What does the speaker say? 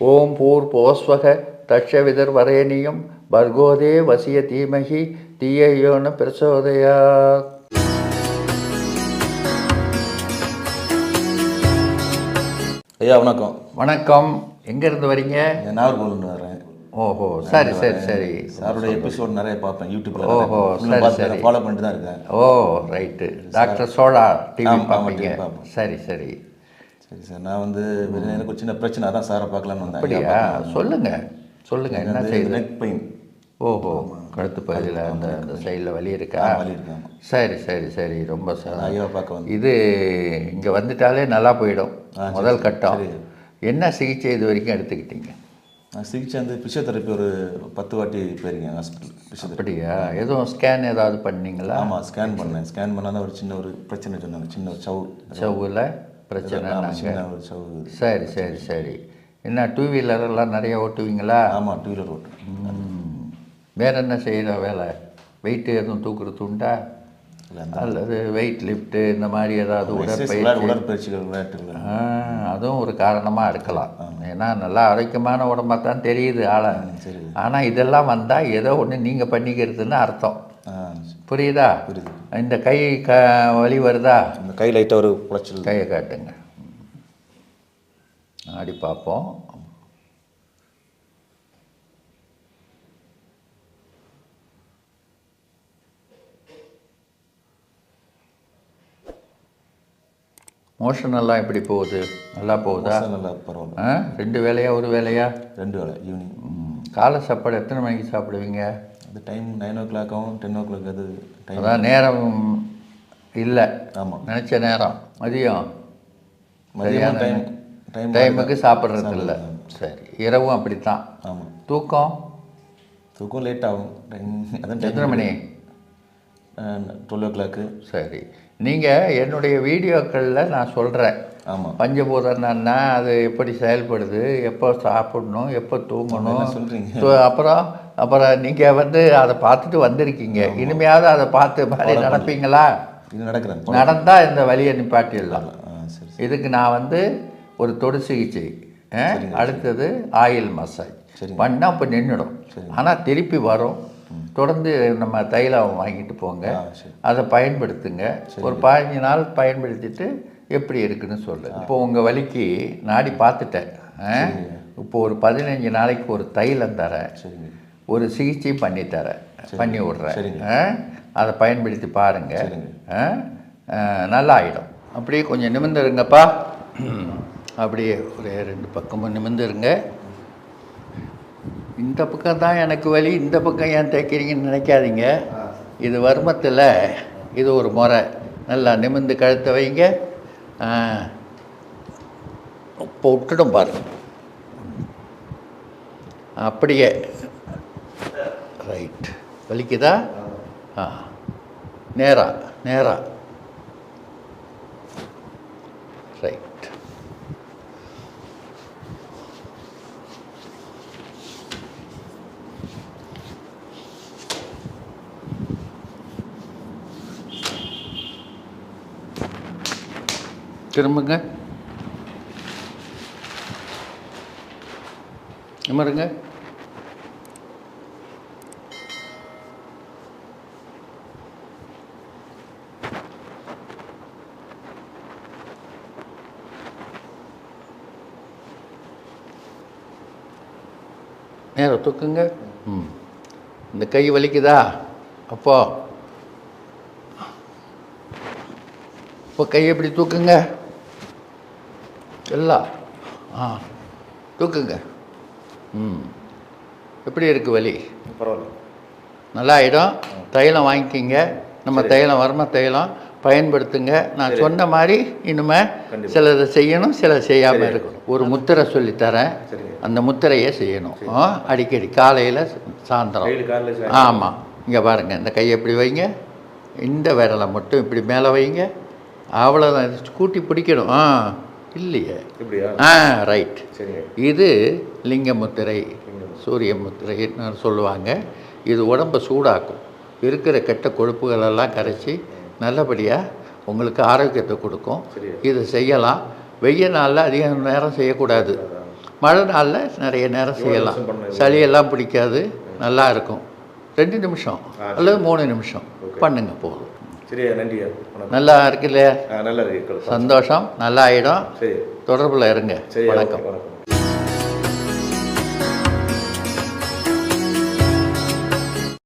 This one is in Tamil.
ஓம் பூர் போஸ்வக தட்சவிதர் வரேனியம் பர்கோதே வசிய தீமகி தீயோன பிரசோதயா. ஐயா வணக்கம். வணக்கம். எங்கேருந்து வரீங்க? நான் நாகர்கோவில் வரேன். ஓஹோ சரி சரி சரி. சாரோட எபிசோட் நிறைய பார்ப்பேன் யூடியூப்ல ஓஹோ, சரி, சரி. ஃபாலோ பண்ணிட்டு தான் இருக்கேன். Oh right doctor Chola TV பார்ப்பீங்க. சரி சரி. சரி சார். நான் வந்து எனக்கு ஒரு சின்ன பிரச்சனை அதான் சாரை பார்க்கலாம்னு வந்தேன். அப்படியா? சொல்லுங்க. சொல்லுங்க. என்ன செய்யுது? நெக் பெயின் ஓஹோ. கழுத்து பகுதியில் அந்த அந்த சைடில் வலி இருக்கா? வலி இருக்கு. சரி சரி சரி. ரொம்ப ஐயாவை பார்க்க வந்து இது இங்கே வந்துட்டாலே நல்லா போயிடும். முதல் கட்டம். என்ன சிகிச்சை இது வரைக்கும் எடுத்துக்கிட்டீங்க? சிகிச்சை வந்து பிசியோதெரப்பி ஒரு பத்து வாட்டி போயிருக்கேன் ஹாஸ்பிட்டல் அப்படியா? எதுவும் ஸ்கேன் ஏதாவது பண்ணீங்களா? ஆமாம் ஸ்கேன் பண்ணேன். ஸ்கேன் பண்ணால் ஒரு சின்ன ஒரு பிரச்சனை சொன்னாங்க. சின்ன ஒரு சவு செவ்வில் பிரச்சனை சரி சரி சரி. என்ன டூ வீலரெல்லாம் நிறைய ஓட்டுவீங்களா? ஆமாம் டூ வீலர் ஓட்டு. ம். வேற என்ன செய்கிற வேலை? வெயிட் எதுவும் தூக்குறது உண்டா அல்லது வெயிட் லிஃப்ட்டு இந்த மாதிரி ஏதாவது உடற்பயிற்சி? உடற்பயிற்சிகள் விளையாட்டுகள். அதுவும் ஒரு காரணமாக இருக்கலாம். ஏன்னா நல்லா ஆரோக்கியமான உடம்பா தான் தெரியுது ஆளை. ஆனால் இதெல்லாம் வந்தால் ஏதோ ஒன்று நீங்கள் பண்ணிக்கிறதுன்னு அர்த்தம். ஆ புரியுதா? புரியுது. இந்த கை க வலி வருதா? இந்த கை லைட்டாக ஒரு குளச்சல் கையை காட்டுங்க. ஆடி பார்ப்போம். மோஷன் எல்லாம் எப்படி போகுது? நல்லா போகுதா? நல்லா பரவாயில்ல. ஆ? ரெண்டு வேலையா ஒரு வேலையா? ரெண்டு வேலை ஈவினிங் காலை சாப்பாடு எத்தனை மணிக்கு சாப்பிடுவீங்க? அது டைம் நைன் ஓ கிளாக் ஆகும் டென் ஓ கிளாக் அது டைம் அதான் நேரம் இல்லை. ஆமாம் நினச்ச நேரம். மதியம். மதியம் டைம் டைம் டைமுக்கு சாப்பிட்றது இல்லை. சரி. இரவும் அப்படித்தான். ஆமாம் தூக்கம்? தூக்கம் லேட் ஆகும். டைம் அதான் எத்தனை மணி? டுவெல் ஓ கிளாக்கு சரி. நீங்கள் என்னுடைய வீடியோக்களில் நான் சொல்கிறேன் ஆமாம் பஞ்சபூதம்னா அது எப்படி செயல்படுது? எப்போ சாப்பிடணும்? எப்போ தூங்கணும்? சொல்கிறீங்க அப்புறம் அப்புறம் நீங்கள் வந்து அதை பார்த்துட்டு வந்திருக்கீங்க. இனிமையாவது அதை பார்த்து மாதிரி நடப்பீங்களா? இது நடக்கிறேன். நடந்தால் இந்த வலியை நிப்பாட்டிடலாம். இதுக்கு நான் வந்து ஒரு தொடு சிகிச்சை? அடுத்தது ஆயில் மசாஜ். பண்ணால் இப்போ நின்றுடும் ஆனால் திருப்பி வரும். தொடர்ந்து நம்ம தைலம் வாங்கிட்டு போங்க. அதை பயன்படுத்துங்க. ஒரு பதினஞ்சு நாள் பயன்படுத்திட்டு எப்படி இருக்குன்னு சொல்லு இப்போ உங்கள் வலிக்கு நாடி பார்த்துட்டேன்? இப்போ ஒரு பதினஞ்சு நாளைக்கு ஒரு தைலம் தரேன். ஒரு சிகிச்சை பண்ணி தரேன் பண்ணி விட்றேன்? அதை பயன்படுத்தி பாருங்கள். நல்லா ஆகிடும் அப்படியே கொஞ்சம் நிமிர்ந்துருங்கப்பா அப்படியே ஒரே ரெண்டு பக்கமும் நிமிர்ந்துருங்க இந்த பக்கம் தான் எனக்கு வலி இந்த பக்கம் ஏன் தைக்கிறீங்கன்னு நினைக்காதீங்க. இது வர்மத்தில் இது ஒரு முறை. நல்லா நிமிர்ந்து கழுத்தை வைங்க. இப்போ விட்டுடும் பாருங்க. அப்படியே ரைட் வலிக்குதா? ஆ. நேரா நேரா. ரைட் திரும்புங்க. நிமிருங்க. நேரம் தூக்குங்க ம். இந்த கை வலிக்குதா? அப்போ. இப்போ கை எப்படி தூக்குங்க? எல்லாம். ஆ. தூக்குங்க. ம். எப்படி இருக்கு வலி? பரவாயில்ல. நல்லா ஆயிடும் தைலம் வாங்கிக்கிங்க. நம்ம தைலம் வர்ம தைலம். பயன்படுத்துங்க. நான் சொன்ன மாதிரி இனிமே சிலதை செய்யணும் சில செய்யாமல் இருக்கணும். ஒரு முத்திரை சொல்லித்தரேன். அந்த முத்திரையை செய்யணும். ஆ, அடிக்கடி காலையில் சாயந்தரம். ஆமாம் இங்கே பாருங்கள் இந்த கையை இப்படி வைங்க? இந்த விரலை மட்டும் இப்படி மேலே வைங்க. அவ்வளோதான் கூட்டி பிடிக்கணும். ஆ இல்லையே. Ah right. இது லிங்க முத்திரை சூரிய முத்திரைன்னு சொல்லுவாங்க. இது உடம்பை சூடாக்கும். இருக்கிற கெட்ட கொழுப்புகளெல்லாம் கரைச்சி நல்லபடியாக உங்களுக்கு ஆரோக்கியத்தை கொடுக்கும். இதை செய்யலாம். வெய்ய நாளில் அதிக நேரம் செய்யக்கூடாது. மழை நாளில் நிறைய நேரம் செய்யலாம்? சளியெல்லாம் பிடிக்காது. நல்லா இருக்கும். ரெண்டு நிமிஷம் அல்லது மூணு நிமிஷம். பண்ணுங்க போதும். சரியா நல்லா இருக்குல்ல நல்லா இருக்கு. சந்தோஷம். நல்லா ஆயிடும். சரி. தொடர்பில் இருங்க. வணக்கம்.